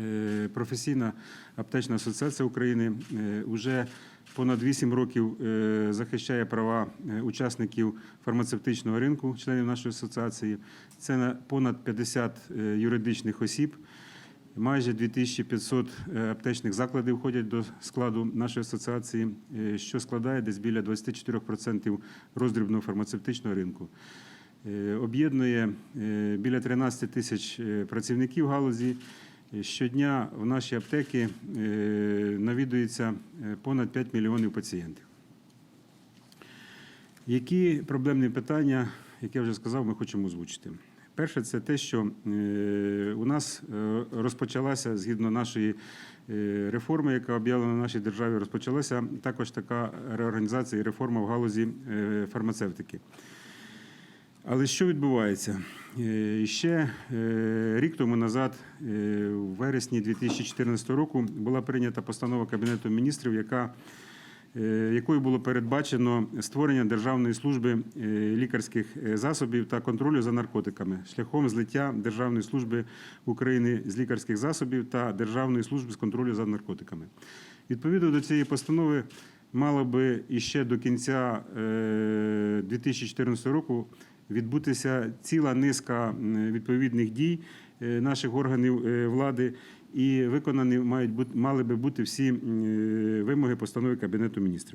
Е, Професійна аптечна асоціація України вже понад 8 років е, захищає права е, учасників фармацевтичного ринку, членів нашої асоціації. Це на понад 50 е, юридичних осіб. Майже 2500 е, аптечних закладів входять до складу нашої асоціації, е, що складає десь біля 24% роздрібного фармацевтичного ринку. Е, Об'єднує е, біля 13 тисяч е, працівників галузі. Щодня в наші аптеки е, навідується е, понад 5 мільйонів пацієнтів. Які проблемні питання, як я вже сказав, ми хочемо озвучити? Перше, це те, що е, у нас розпочалася згідно нашої реформи, яка об'явлена в нашій державі, розпочалася також така реорганізація і реформа в галузі фармацевтики. Але що відбувається? Е, Ще е, рік тому назад, е, у вересні 2014 року, була прийнята постанова Кабінету міністрів, яка е, якою було передбачено створення Державної служби е, лікарських е, засобів та контролю за наркотиками шляхом злиття Державної служби України з лікарських засобів та Державної служби з контролю за наркотиками. Відповідно до цієї постанови мало би іще до кінця е, 2014 року відбутися ціла низка відповідних дій е, наших органів е, влади, і виконані мають бути мали би бути всі е, вимоги постанови Кабінету міністрів.